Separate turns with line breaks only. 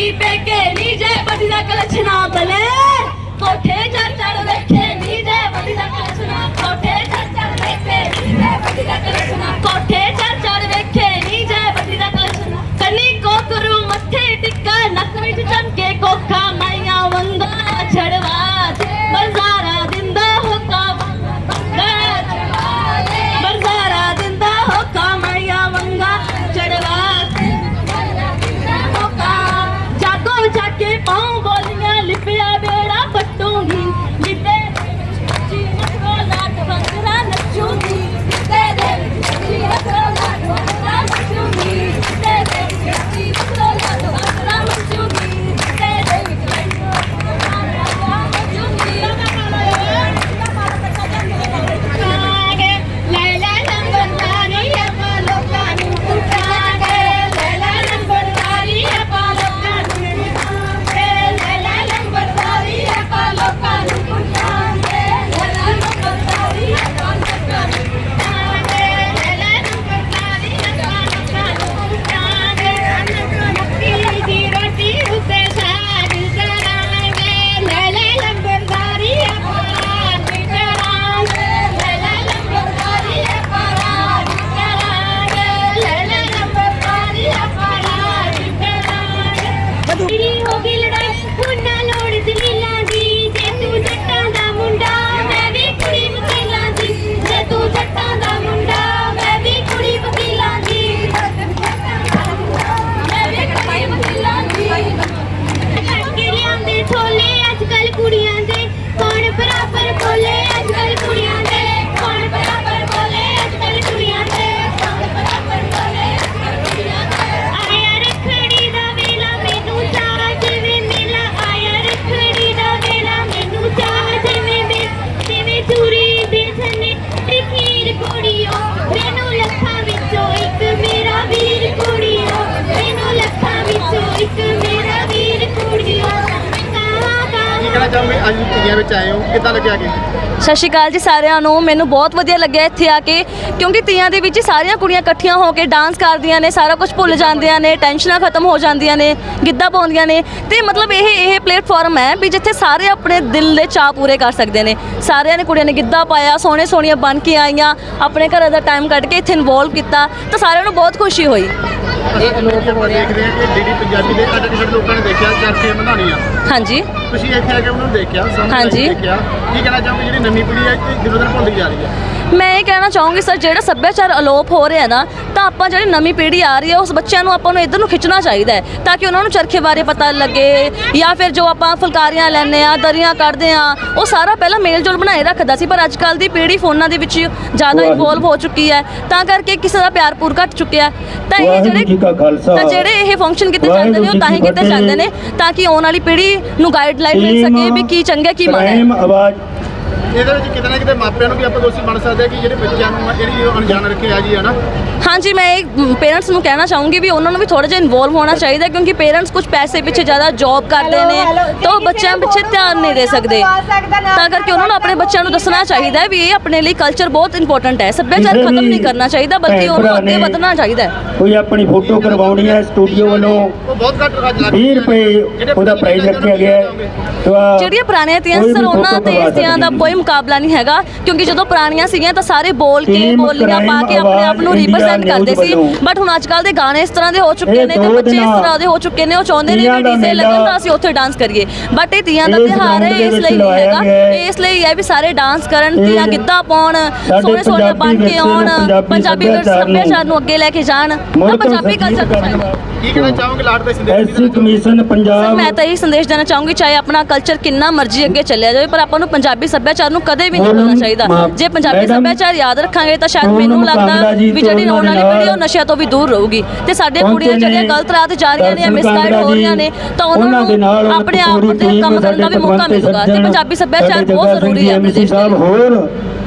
ಈ ಬೇಕೇ ನಿಜ ಬದಿದ ಕಲಚಿನ ಬಲೆ. ਕੀ ਅੱਜ
ਤੀਆਂ ਵਿੱਚ ਆਏ ਹੋ, ਕਿੱਦਾਂ ਲੱਗਿਆ ਕਿ
ਸਤਿ ਸ਼੍ਰੀ ਅਕਾਲ ਜੀ ਸਾਰਿਆਂ ਨੂੰ, ਮੈਨੂੰ ਬਹੁਤ ਵਧੀਆ ਲੱਗਿਆ ਇੱਥੇ ਆ ਕੇ, ਕਿਉਂਕਿ ਤੀਆਂ ਦੇ ਵਿੱਚ ਸਾਰੀਆਂ ਕੁੜੀਆਂ ਇਕੱਠੀਆਂ ਹੋ ਕੇ ਡਾਂਸ ਕਰਦੀਆਂ ਨੇ, ਸਾਰਾ ਕੁਝ ਭੁੱਲ ਜਾਂਦੀਆਂ ਨੇ ਟੈਨਸ਼ਨਾਂ ਖਤਮ ਹੋ ਜਾਂਦੀਆਂ ਨੇ, ਗਿੱਧਾ ਪਾਉਂਦੀਆਂ ਨੇ, ਤੇ ਮਤਲਬ ਇਹ ਇਹ ਪਲੇਟਫਾਰਮ ਹੈ ਵੀ ਜਿੱਥੇ ਸਾਰੇ ਆਪਣੇ ਦਿਲ ਦੇ ਚਾਅ ਪੂਰੇ ਕਰ ਸਕਦੇ ਨੇ। ਸਾਰਿਆਂ ਨੇ ਕੁੜੀਆਂ ਨੇ ਗਿੱਧਾ ਪਾਇਆ ਸੋਹਣੇ ਸੋਹਣੀਆਂ ਬਣ ਕੇ ਆਈਆਂ, ਆਪਣੇ ਘਰਾਂ ਦਾ ਟਾਈਮ ਕੱਢ ਕੇ ਇੱਥੇ ਇਨਵੋਲਵ ਕੀਤਾ, ਤਾਂ ਸਾਰਿਆਂ ਨੂੰ ਬਹੁਤ ਖੁਸ਼ੀ ਹੋਈ।
ਅਸੀਂ ਆਪਾਂ ਦੇਖਦੇ ਹਾਂ ਕਿ ਡੀਡੀ ਪੰਜਾਬੀ ਦੇ ਅੱਡ ਲੋਕਾਂ ਨੇ ਦੇਖਿਆ ਚਰਖੇ ਵਧਾਉਣੀਆਂ
ਹਾਂਜੀ।
ਤੁਸੀਂ ਇੱਥੇ ਆ ਕੇ ਉਹਨਾਂ ਨੂੰ ਦੇਖਿਆ ਸਾਹਮਣੇ
ਹਾਂਜੀ।
ਦੇਖਿਆ। ਕੀ ਕਹਿਣਾ ਚਾਹੋਗੇ ਜਿਹੜੀ ਨਵੀਂ ਪੀੜ੍ਹੀ ਹੈ ਇਹ ਦਿਨੋਂ ਦਿਨ ਭੁੱਲਦੀ ਜਾ ਰਹੀ ਹੈ
ਮੈਂ ਇਹ ਕਹਿਣਾ ਚਾਹੂੰਗੀ ਸਰ ਜਿਹੜਾ ਸੱਭਿਆਚਾਰ ਅਲੋਪ ਹੋ ਰਿਹਾ ਨਾ ਤਾਂ ਆਪਾਂ ਜਿਹੜੀ ਨਵੀਂ ਪੀੜ੍ਹੀ ਆ ਰਹੀ ਹੈ ਉਸ ਬੱਚਿਆਂ ਨੂੰ ਆਪਾਂ ਨੂੰ ਇੱਧਰ ਨੂੰ ਖਿੱਚਣਾ ਚਾਹੀਦਾ ਹੈ ਤਾਂ ਕਿ ਉਹਨਾਂ ਨੂੰ ਚਰਖੇ ਬਾਰੇ ਪਤਾ ਲੱਗੇ ਜਾਂ ਫਿਰ ਜੋ ਆਪਾਂ ਫੁਲਕਾਰੀਆਂ ਲੈਂਦੇ ਆ ਦਰੀਆਂ ਕੱਢਦੇ ਆ ਉਹ ਸਾਰਾ ਪਹਿਲਾਂ ਮੇਲ ਜੋਲ ਬਣਾਏ ਰੱਖਦਾ ਸੀ ਪਰ ਅੱਜ ਕੱਲ ਦੀ ਪੀੜ੍ਹੀ ਫੋਨਾਂ ਦੇ ਵਿੱਚ ਜ਼ਿਆਦਾ ਇਨਵੋਲਵ ਹੋ ਚੁੱਕੀ ਹੈ ਤਾਂ ਕਰਕੇ ਕਿਸੇ ਦਾ ਪਿਆਰ ਪੂਰ ਘਟ ਚੁੱਕਿਆ। ਤਾਂ ਇਹ ਜਿਹੜੇ ਤਾਂ ਜਿਹੜੇ ਇਹ ਫੰਕਸ਼ਨ ਕੀਤੇ ਜਾਂਦੇ ਨੇ ਉਹ ਤਾਂ ਹੀ ਕੀਤੇ ਜਾਂਦੇ ਨੇ ਤਾਂ ਕਿ ਆਉਣ ਵਾਲੀ ਪੀੜ੍ਹੀ ਨੂੰ ਗਾਈਡਲਾਈਨ ਮਿਲ ਸਕੇ ਵੀ ਕੀ ਚੰਗਾ ਕੀ ਮਾੜਾ। ਹੈ
ਇਹਦੇ ਵਿੱਚ ਕਿਤੇ ਨਾ ਕਿਤੇ ਮਾਪਿਆਂ ਨੂੰ ਵੀ ਆਪਾਂ ਦੋਸ਼ੀ ਬਣ ਸਕਦੇ ਹਾਂ ਕਿ ਜਿਹੜੇ ਬੱਚਿਆਂ ਨੂੰ ਜਿਹੜੀ ਉਹ ਅਣਜਾਣ ਰੱਖਿਆ ਜੀ ਹੈ ਨਾ।
ਹਾਂਜੀ ਮੈਂ ਪੇਰੈਂਟਸ ਨੂੰ ਕਹਿਣਾ ਚਾਹੂੰਗੀ ਵੀ ਉਹਨਾਂ ਨੂੰ ਵੀ ਥੋੜਾ ਜਿਹਾ ਇਨਵੋਲਵ ਹੋਣਾ ਚਾਹੀਦਾ ਕਿਉਂਕਿ ਪੇਰੈਂਟਸ ਕੁਝ ਪੈਸੇ ਪਿੱਛੇ ਜ਼ਿਆਦਾ ਜੌਬ ਕਰਦੇ ਨੇ ਤਾਂ ਉਹ ਬੱਚਿਆਂ ਪਿੱਛੇ ਧਿਆਨ ਨਹੀਂ ਦੇ ਸਕਦੇ। ਤਾਂ ਕਰਕੇ ਉਹਨਾਂ ਨੂੰ ਆਪਣੇ ਬੱਚਿਆਂ ਨੂੰ ਦੱਸਣਾ ਚਾਹੀਦਾ ਹੈ ਵੀ ਇਹ ਆਪਣੇ ਲਈ ਕਲਚਰ ਬਹੁਤ ਇੰਪੋਰਟੈਂਟ ਹੈ। ਸੱਭਿਆਚਾਰ ਖਤਮ ਨਹੀਂ ਕਰਨਾ ਚਾਹੀਦਾ ਬਲਕਿ ਉਹਨੂੰ ਅੱਗੇ ਵਧਣਾ ਚਾਹੀਦਾ ਹੈ।
ਕੋਈ ਆਪਣੀ ਫੋਟੋ ਕਰਵਾਉਣੀ ਹੈ ਸਟੂਡੀਓ ਵੱਲੋਂ।
ਬਹੁਤ ਘੱਟ ਰੱਜ ਲੱਗ
20 ਰੁਪਏ ਉਹਦਾ ਪ੍ਰਾਈਸ ਰੱਖਿਆ ਗਿਆ ਹੈ।
ਜਿਹੜੀਆਂ ਪੁਰਾਣੀਆਂ ਤੀਆਂ ਸਰ ਉਹਨਾਂ ਤੇ ਤੀਆਂ ਦਾ ਕੋਈ ਮੁਕਾਬਲਾ ਨਹੀਂ ਹੈਗਾ ਕਿਉਂਕਿ ਜਦੋਂ ਪੁਰਾਣੀਆਂ ਸੀਗੀਆਂ ਤਾਂ ਸਾਰੇ ਬੋਲ ਕੇ ਬੋਲੀਆਂ ਪਾ ਕੇ ਆਪਣੇ ਆਪ ਨੂੰ ਰਿਪਰੈਜ਼ੈਂਟ ਕਰਦੇ ਸੀ। ਬਟ ਹੁਣ ਅੱਜ ਕੱਲ ਦੇ ਗਾਣੇ ਇਸ ਤਰ੍ਹਾਂ ਦੇ ਹੋ ਚੁੱਕੇ ਨੇ ਤੇ ਬੱਚੇ ਇਸ ਤਰ੍ਹਾਂ ਦੇ ਹੋ ਚੁੱਕੇ ਨੇ ਉਹ ਚਾਹੁੰਦੇ ਨੇ ਕਿ ਡੀਜੇ ਲੱਗਣ ਤਾਂ ਅਸੀਂ ਉੱਥੇ ਡਾਂਸ ਕਰੀਏ। ਬਟ ਇਹ ਤੀਆਂ ਦਾ
ਇਸ
ਤਿਉਹਾਰ ਹੈ ਇਸ ਲਈ ਨਹੀਂ ਹੈਗਾ। ਇਸ ਲਈ ਹੈ ਵੀ ਸਾਰੇ ਡਾਂਸ ਕਰਨ ਤੀਆਂ ਗਿੱਧਾ ਪਾਉਣ ਸੋਹਣੇ ਸੋਹਣੇ ਬਣ ਕੇ ਆਉਣ
ਨੂੰ,
ਪੰਜਾਬੀ ਸੱਭਿਆਚਾਰ ਨੂੰ ਅੱਗੇ ਲੈ ਕੇ ਜਾਣ ਤਾਂ ਪੰਜਾਬੀ ਕਲਚਰ
ਵਾਲਾ
ਕੀ ਕਹਿਣਾ ਚਾਹੋਗੇ ਲਾਟ ਦੇ ਸੰਦੇਸ਼
ਕਮਿਸ਼ਨ ਪੰਜਾਬ
ਮੈਂ ਤਾਂ ਇਹ ਸੰਦੇਸ਼ ਦੇਣਾ ਚਾਹੂੰਗੀ ਚਾਹੇ ਆਪਣਾ ਕਲਚਰ ਕਿੰਨਾ ਮਰਜ਼ੀ ਅੱਗੇ ਚੱਲਿਆ ਜਾਵੇ ਪਰ ਆਪਾਂ ਨੂੰ ਪੰਜਾਬੀ ਸੱਭਿਆਚਾਰ ਨੂੰ ਕਦੇ ਵੀ ਨਹੀਂ ਭੁੱਲਣਾ ਚਾਹੀਦਾ। ਜੇ ਪੰਜਾਬੀ ਸੱਭਿਆਚਾਰ ਯਾਦ ਰੱਖਾਂਗੇ ਤਾਂ ਸ਼ਾਇਦ ਮੈਨੂੰ ਲੱਗਦਾ ਵੀ ਜਿਹੜੀ ਆਉਣ ਵਾਲੀ ਪੀੜ੍ਹੀ ਉਹ ਨਸ਼ਿਆਂ ਤੋਂ ਵੀ ਦੂਰ ਰਹੂਗੀ। ਤੇ
ਪਹੁੰਚੇ
ਕੁੜੀਆਂ ਜਿਹੜੀਆਂ ਗਲਤ ਰਾਹ ਤੇ ਜਾ ਰਹੀਆਂ ਨੇ
ਦਰਸ਼ਨ
ਮਿਸਗਾਈਡ ਹੋ ਰਹੀਆਂ ਨੇ ਤਾਂ ਉਹਨਾਂ ਨੂੰ ਆਪਣੇ ਆਪ
ਪੂਰੀ
ਤੇ ਕੰਮ ਕਰਨ ਦਾ ਵੀ
ਸਾਡੇ
ਮੌਕਾ ਮਿਲੂਗਾ। ਤੇ ਪੰਜਾਬੀ ਸੱਭਿਆਚਾਰ
ਸਾਡੇ
ਬਹੁਤ ਜ਼ਰੂਰੀ ਹੈ ਆਪਣੇ ਦੇਸ਼ ਦੇ ਲਈ।